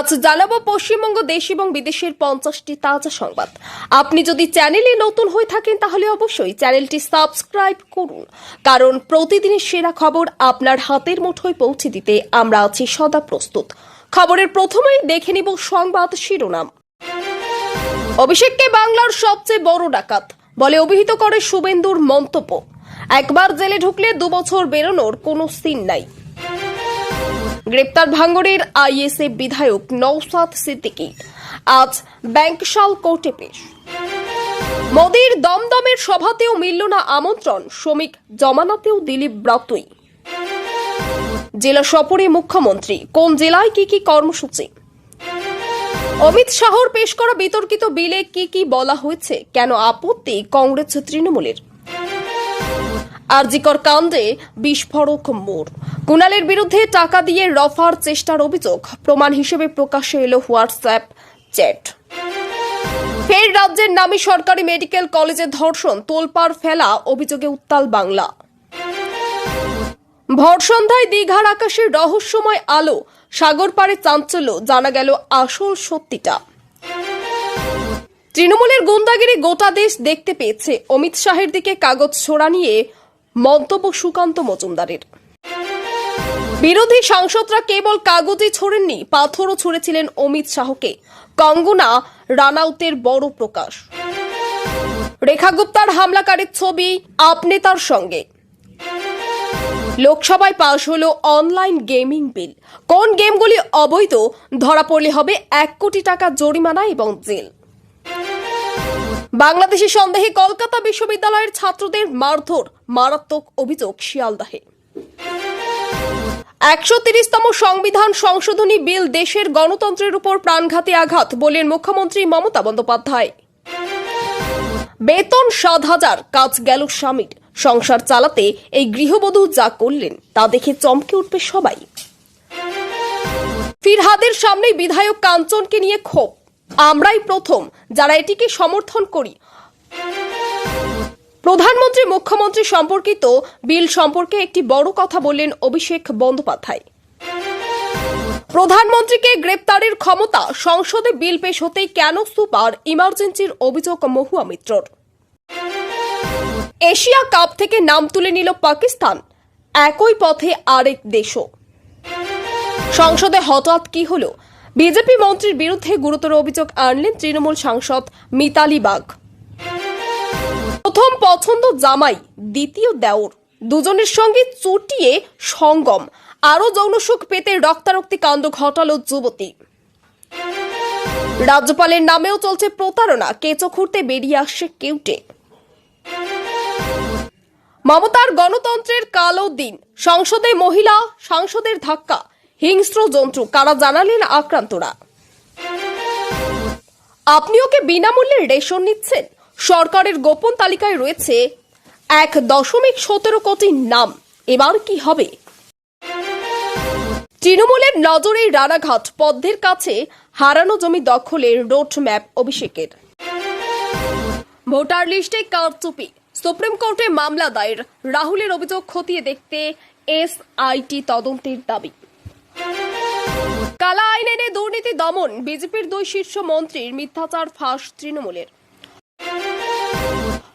আজ জানাব পশ্চিমবঙ্গ দেশ এবং বিদেশের পঞ্চাশটি তাজা সংবাদ। আপনি যদি চ্যানেলে নতুন হয়ে থাকেন তাহলে অবশ্যই চ্যানেলটি সাবস্ক্রাইব করুন। কারণ প্রতিদিনের সেরা খবর আপনার হাতের মুঠোয় পৌঁছে দিতে আমরা আছি সদা প্রস্তুত। খবরের প্রথমেই দেখে নিব সংবাদ শিরোনাম। অভিষেককে বাংলার সবচেয়ে বড় ডাকাত বলে অভিহিত করে শুভেন্দুর মন্তব্য। একবার জেলে ঢুকলে দু বছর বেরোনোর কোনো সিন নাই। গ্রেপ্তার ভাঙ্গরের আইএসএফ বিধায়ক নৌসাদ সিদ্দিকী। আজ ব্যাংকশাল কোর্টে পেশ। মোদীর দমদমের সভাতেও মিলল না আমন্ত্রণ, শ্রমিক জমানাতেও দিলীপ ব্রতই। জেলা সফরে মুখ্যমন্ত্রী, কোন জেলায় কি কি কর্মসূচি? অমিত শাহর পেশ করা বিতর্কিত বিলে কি কি বলা হয়েছে? কেন আপত্তি কংগ্রেস তৃণমূলের? আরজিকর কাণ্ডে বিস্ফোরক মোড়। কুণালের বিরুদ্ধে টাকা দিয়ে রফার চেষ্টার অভিযোগ। প্রমাণ হিসেবে প্রকাশ্যে এলো হোয়াটসঅ্যাপ চ্যাট। ফের রাজ্যের নামী সরকারি মেডিকেল কলেজে ধর্ষণ, তোলপাড় ফেলা, অভিযোগে উত্তাল বাংলা। ভর সন্ধ্যায় দীঘার আকাশের রহস্যময় আলো সাগর পাড়ে চাঞ্চল্য, জানা গেল আসল সত্যিটা। তৃণমূলের গুন্দাগিরি গোটা দেশ দেখতে পেয়েছে। অমিত শাহের দিকে কাগজ ছোড়া নিয়ে মন্তব্য সুকান্ত মজুমদারের। বিরোধী সাংসদরা কেবল কাগজে ছোড়েননি, পাথরও ছুঁড়েছিলেন অমিত শাহকে। কঙ্গনা রানাউতের বড় প্রকাশ। রেখা গুপ্তার হামলাকারীর ছবি আপ নেতার সঙ্গে। লোকসভায় পাশ হলো অনলাইন গেমিং বিল। কোন গেমগুলি অবৈধ, ধরা পড়লে হবে এক কোটি টাকা জরিমানা এবং জেল। বাংলাদেশি সন্দেহে কলকাতা বিশ্ববিদ্যালয়ের ছাত্রদের মারধর, মারাত্মক অভিযোগ শিয়ালদাহে। একশো তিরিশতম সংবিধান সংশোধনী বিল দেশের গণতন্ত্রের উপর প্রাণঘাতী আঘাত বললেন মুখ্যমন্ত্রী মমতা বন্দ্যোপাধ্যায়। বেতন সাত হাজার, কাজ গেল স্বামীর। সংসার চালাতে এই গৃহবধূ যা করলেন, তা দেখে চমকে উঠবে সবাই। ফিরহাদের সামনে বিধায়ক কাঞ্চনকে নিয়ে ক্ষোভ। আমরাই প্রথম, যারা এটিকে সমর্থন করি। প্রধানমন্ত্রী, মুখ্যমন্ত্রী সম্পর্কিত বিল সম্পর্কে একটি বড় কথা বললেন অভিষেক বন্দ্যোপাধ্যায়। প্রধানমন্ত্রীকে গ্রেপ্তারের ক্ষমতা সংসদে বিল পেশ হতেই কেন সুপার ইমার্জেন্সির অভিযোগ মহুয়া মিত্রর? এশিয়া কাপ থেকে নাম তুলে নিল পাকিস্তান, একই পথে আরেক দেশও। সংসদে হঠাৎ কি হলো? বিজেপি মন্ত্রীর বিরুদ্ধে গুরুতর অভিযোগ আনলেন তৃণমূল সাংসদ মিতালি বাগ প্রথম পছন্দ জামাই, দ্বিতীয় দেওর। দুজনের সঙ্গে চুটিয়ে সঙ্গম। আরও যৌনসুখ পেতে রক্তারক্তি কাণ্ড ঘটালো যুবতী। রাজ্যপালের নামেও চলছে প্রতারণা। কেঁচো খুঁড়তে বেরিয়ে আসছে কেউটে। মমতার গণতন্ত্রের কালো দিন। সংসদে মহিলা, সাংসদের ধাক্কা। হিংস্র জন্তু, কারা জানালেন আক্রান্তরা? আপনিও কি বিনামূল্যে রেশন নিচ্ছেন? সরকারের গোপন তালিকায় রয়েছে এক দশমিক সতেরো কোটি নাম। এবার কি হবে? তৃণমূলের নজরে রানাঘাট, পদ্মের কাছে হারানো জমি দখলের রোড ম্যাপ অভিষেকের। ভোটার লিস্টে কারচুপি, সুপ্রিম কোর্টে মামলা দায়ের, রাহুলের অভিযোগ খতিয়ে দেখতে এসআইটি তদন্তের দাবি। কালা আইন এনে দুর্নীতি দমন, বিজেপির দুই শীর্ষ মন্ত্রীর মিথ্যাচার ফাঁস তৃণমূলের।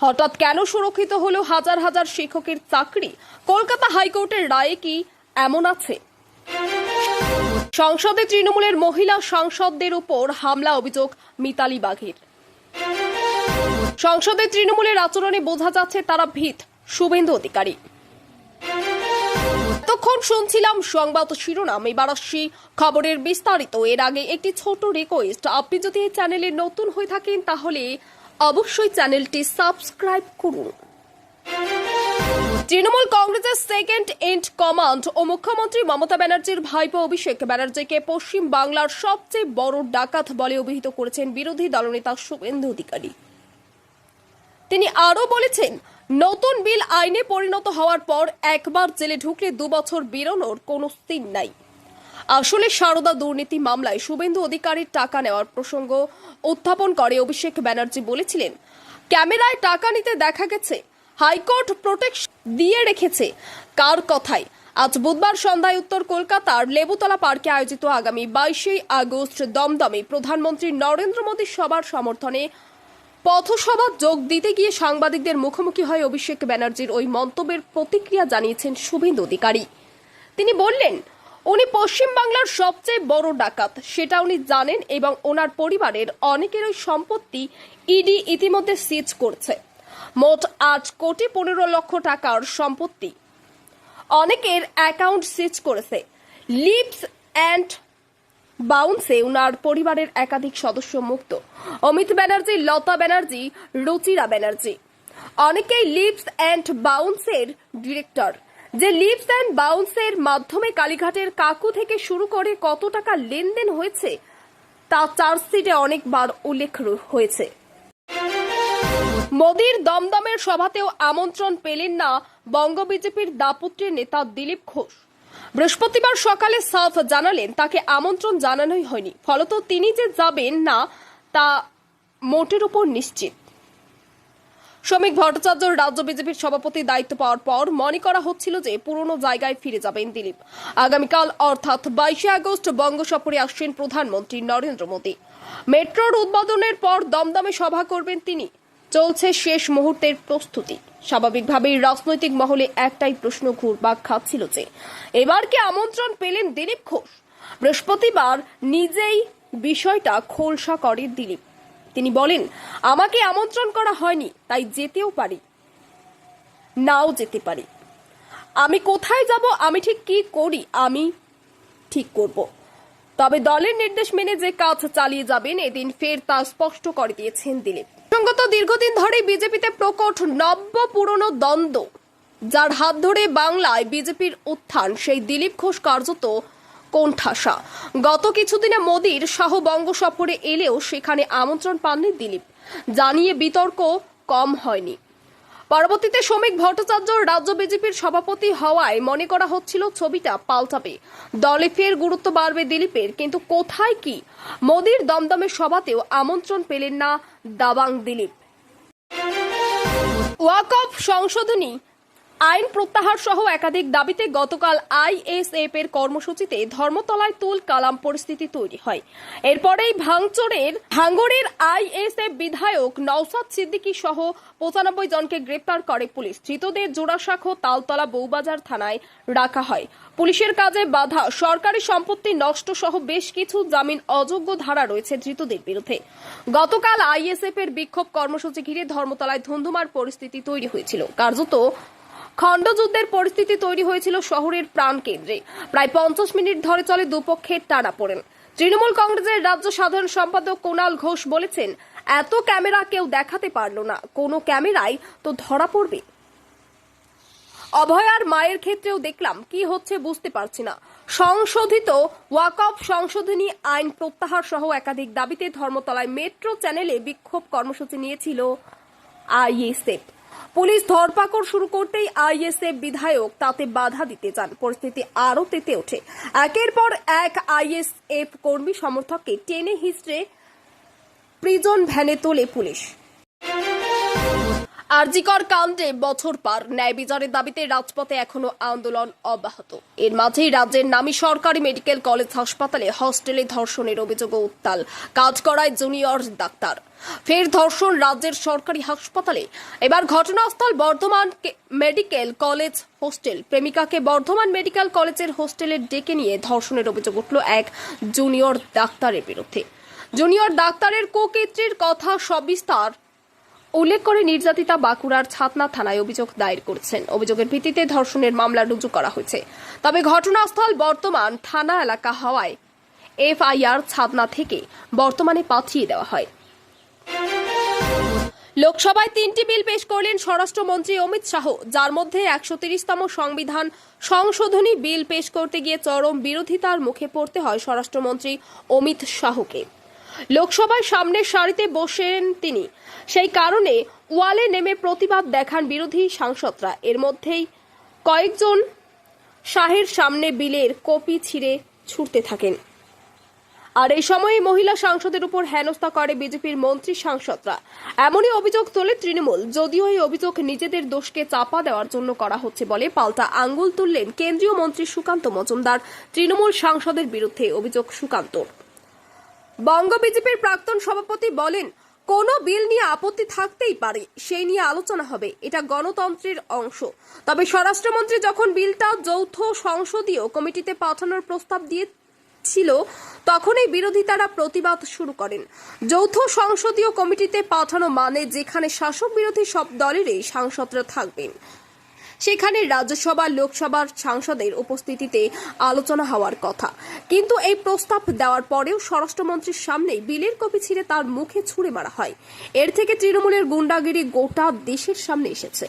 হঠাৎ কেন সুরক্ষিত হলো হাজার হাজার শিক্ষকের চাকরি? কলকাতা হাইকোর্টের রায়ে কি এমন আছে? সংসদে তৃণমূলের মহিলা সাংসদদের উপর হামলা অভিযোগ মিতালি বাঘের। সংসদে তৃণমূলের আচরণে বোঝা যাচ্ছে তারা ভীত, শুভেন্দু অধিকারী। এতক্ষণ শুনছিলাম সংবাদ শিরোনাম, এবার আসছি খবরের বিস্তারিত। এর আগে একটি ছোট রিকোয়েস্ট আপনি যদি এই চ্যানেলে নতুন হয়ে থাকেন তাহলে অবশ্যই চ্যানেলটি সাবস্ক্রাইব করুন। তৃণমূল কংগ্রেসের সেকেন্ড ইন্ট কমান্ড ও মুখ্যমন্ত্রী মমতা ব্যানার্জির ভাইপো অভিষেক ব্যানার্জিকে পশ্চিম বাংলার সবচেয়ে বড় ডাকাত বলে অভিহিত করেছেন বিরোধী দলনেতা শুভেন্দু অধিকারী। তিনি আরও বলেছেন, নতুন বিল আইনে পরিণত হওয়ার পর একবার জেলে ঢুকলে দু বছর বেরোনোর কোনো সিন নাই। আসলে সারদা দুর্নীতি মামলায় শুভেন্দু অধিকারীর টাকা নেওয়ার প্রসঙ্গ উত্থাপন করে অভিষেক ব্যানার্জি বলেছিলেন। ক্যামেরায় টাকা নিতে দেখা গেছে, হাইকোর্ট প্রোটেকশন দিয়ে রেখেছে। কার কথায়? আজ বুধবার সন্ধ্যায় উত্তর কলকাতার লেবুতলা পার্কে আয়োজিত আগামী বাইশে আগস্ট দমদমে প্রধানমন্ত্রী নরেন্দ্র মোদীর সভার সমর্থনে পথসভা যোগ দিতে গিয়ে সাংবাদিকদের মুখোমুখি হয় অভিষেক ব্যানার্জির ওই মন্তব্যের প্রতিক্রিয়া জানিয়েছেন শুভেন্দু অধিকারী। তিনি বললেন উনি পশ্চিমবাংলার সবচেয়ে বড় ডাকাত, সেটা উনি জানেন এবং ওনার পরিবারের অনেকেরই সম্পত্তি ইডি ইতিমধ্যে সিজ করছে। মোট আট কোটি পনেরো লক্ষ টাকার সম্পত্তি। অনেকের অ্যাকাউন্ট সিজ করেছে। লিপস অ্যান্ড বাউন্সে উনার পরিবারের একাধিক সদস্য মুক্ত। অমিত ব্যানার্জি, লতা ব্যানার্জি, রুচিরা ব্যানার্জি। অনেকেই লিপস অ্যান্ড বাউন্সের ডিরেক্টর। যে লিপস অ্যান্ড বাউন্সের মাধ্যমে কালীঘাটের কাকু থেকে শুরু করে কত টাকা লেনদেন হয়েছে, তা চার্জশিটে অনেকবার উল্লেখ হয়েছে। মোদীর দমদমের সভাতেও আমন্ত্রণ পেলেন না বঙ্গ বিজেপির দাপুত্রের নেতা দিলীপ ঘোষ। বৃহস্পতিবার সকালে সাফ জানালেন, তাকে আমন্ত্রণ জানানোই হয়নি। ফলত তিনি যে যাবেন না, তা মোটের উপর নিশ্চিত। শ্রমিক ভট্টাচার্য রাজ্য বিজেপির সভাপতি দায়িত্ব পাওয়ার পর মনে করা হচ্ছিল যে পুরনো জায়গায় ফিরে যাবেন দিলীপ। আগামীকাল অর্থাৎ বাইশে আগস্ট বঙ্গ সফরে আসছেন প্রধানমন্ত্রী নরেন্দ্র মোদী। মেট্রোর উদ্বোধনের পর দমদমে সভা করবেন তিনি। চলছে শেষ মুহূর্তের প্রস্তুতি। স্বাভাবিকভাবেই রাজনৈতিক মহলে একটাই প্রশ্ন ঘুরপাক খাচ্ছিল যে, এবার কি আমন্ত্রণ পেলেন দিলীপ ঘোষ? বৃহস্পতিবার নিজেই বিষয়টা খোলসা করে দিলীপ। তিনি বলেন, আমাকে আমন্ত্রণ করা হয়নি, তাই যেতেও পারি। নাও যেতে পারি। আমি কোথায় যাব, আমি ঠিক কি করি, আমি ঠিক করব। তবে দলের নির্দেশ মেনে যে কাজ চালিয়ে যাবেন, এদিন ফের তা স্পষ্ট করে দিয়েছেন দিলীপ। সঙ্গত দীর্ঘদিন ধরে বিজেপিতে প্রকট নব্য পুরনো দ্বন্দ্ব, যার হাত ধরে বাংলায় বিজেপির উত্থান, সেই দিলীপ ঘোষ কার্যত কোণঠাসা। গত কিছুদিনে মোদীর শাহ বঙ্গ সফরে এলেও সেখানে আমন্ত্রণ পাননি দিলীপ। জানিয়ে বিতর্ক কম হয়নি। পরবর্তীতে শ্রমিক ভট্টাচার্য রাজ্য বিজেপির সভাপতি হওয়ায় মনে করা হচ্ছিল ছবিটা পাল্টাবে। দলে ফের গুরুত্ব বাড়বে দিলীপের, কিন্তু কোথায় কি? মোদীর দমদমে সভাতেও আমন্ত্রণ পেলেন না দাবাং দিলীপ। ওয়াকফ সংশোধনী আইন প্রত্যাহার সহ একাধিক দাবিতে গতকাল আইএসএফ এর কর্মসূচিতে ধর্মতলায় তুল কালাম পরিস্থিতি তৈরি হয়। এরপরেই ভাঙচুরের ভাঙ্গরের আইএসএফ বিধায়ক নওসাদ সিদ্দিকী সহ পঁচানব্বই জনকে গ্রেপ্তার করে পুলিশ। ধৃতদের জোড়াশাখো তালতলা বউবাজার থানায় রাখা হয়। পুলিশের কাজে বাধা, সরকারি সম্পত্তি নষ্ট সহ বেশ কিছু জামিন অযোগ্য ধারা রয়েছে ধৃতদের বিরুদ্ধে। গতকাল আইএসএফ এর বিক্ষোভ কর্মসূচি ঘিরে ধর্মতলায় ধুন্ধুমার পরিস্থিতি তৈরি হয়েছিল। কার্যত খণ্ডযুদ্ধের পরিস্থিতি তৈরি হয়েছিল শহরের প্রাণকেন্দ্রে প্রায় পঞ্চাশ মিনিট ধরে চলে দুপক্ষের টানা পড়েন। তৃণমূল কংগ্রেসের রাজ্য সাধারণ সম্পাদক কুণাল ঘোষ বলেছেন, এত ক্যামেরা কেউ দেখাতে পারল না। কোনো ক্যামেরায় তো ধরা পড়বে। অভয়ার মায়ের ক্ষেত্রেও দেখলাম কি হচ্ছে বুঝতে পারছি না। সংশোধিত ওয়াকফ সংশোধনী আইন প্রত্যাহার সহ একাধিক দাবিতে ধর্মতলায় মেট্রো চ্যানেলে বিক্ষোভ কর্মসূচি নিয়েছিল আইএসএফ। পুলিশ ধরপাকড় শুরু করতেই আইএসএফ বিধায়ক তাতে বাধা দিতে চান। পরিস্থিতি আরও তেতে ওঠে। একের পর এক আইএসএফ কর্মী সমর্থককে টেনে হিস্ট্রে প্রিজন ভ্যানে তোলে পুলিশ। আরজিকর কাণ্ডে বছর পার ন্যায় বিচারের দাবিতে রাজপথে এখনও আন্দোলন অব্যাহত। এর মাঝেই রাজ্যের নামী সরকারি মেডিকেল কলেজ হাসপাতালে হস্টেলে ধর্ষণের অভিযোগ উত্তাল। কাজ করায় জুনিয়র ডাক্তার। ফের ধর্ষণ রাজ্যের সরকারি হাসপাতালে। এবার ঘটনাস্থল বর্ধমান মেডিকেল কলেজ হোস্টেল। প্রেমিকাকে বর্ধমান মেডিকেল কলেজের হোস্টেলে ডেকে নিয়ে ধর্ষণের অভিযোগ উঠল এক জুনিয়র ডাক্তারের বিরুদ্ধে। জুনিয়র ডাক্তারের কুকীর্তির কথা সবিস্তার উল্লেখ করে নির্যাতিতা বাঁকুড়ার ছাতনা থানায় অভিযোগ দায়ের করেছেন। অভিযোগের ভিত্তিতে ধর্ষণের মামলা রুজু করা হয়েছে। তবে ঘটনাস্থল বর্তমান থানা এলাকা হওয়ায় এফআইআর ছাতনা থেকে বর্তমানে পাঠিয়ে দেওয়া হয়। লোকসভায় তিনটি বিল পেশ করলেন স্বরাষ্ট্রমন্ত্রী অমিত শাহ। যার মধ্যে একশো তিরিশতম সংবিধান সংশোধনী বিল পেশ করতে গিয়ে চরম বিরোধিতার মুখে পড়তে হয় স্বরাষ্ট্রমন্ত্রী অমিত শাহকে। লোকসভায় সামনের সারিতে বসেন তিনি। সেই কারণে ওয়ালে নেমে প্রতিবাদ দেখান বিরোধী সাংসদরা। এর মধ্যেই কয়েকজন শাহের সামনে বিলের কপি ছিঁড়ে ছুটতে থাকেন। আর এই সময়ে মহিলা সাংসদের উপর হেনস্থা করে বিজেপির মন্ত্রী সাংসদরা। এমনই অভিযোগ তোলে তৃণমূল। যদিও এই অভিযোগ নিজেদের দোষকে চাপা দেওয়ার জন্য করা হচ্ছে বলে পাল্টা আঙ্গুল তুললেন কেন্দ্রীয় মন্ত্রী সুকান্ত মজুমদার। তৃণমূল সাংসদের বিরুদ্ধে অভিযোগ সুকান্তর। বঙ্গ বিজেপির প্রাক্তন সভাপতি বলেন, কোনো বিল নিয়ে আপত্তি থাকতেই পারে, সেই নিয়ে আলোচনা হবে, এটা গণতন্ত্রের অংশ। তবে স্বরাষ্ট্রমন্ত্রী যখন বিলটা যৌথ সংসদীয় কমিটিতে পাঠানোর প্রস্তাব দিয়েছিল, তখনই বিরোধিতারা প্রতিবাদ শুরু করেন। যৌথ সংসদীয় কমিটিতে পাঠানো মানে যেখানে শাসক বিরোধী সব দলেরই সাংসদরা থাকবেন। সেখানে রাজ্যসভা, লোকসভার সাংসদের উপস্থিতিতে আলোচনা হওয়ার কথা। কিন্তু এই প্রস্তাব দেওয়ার পরেও স্বরাষ্ট্রমন্ত্রীর সামনেই বিলের কপি ছিঁড়ে তার মুখে ছুঁড়ে মারা হয়। এর থেকে তৃণমূলের গুন্ডাগিরি গোটা দেশের সামনে এসেছে।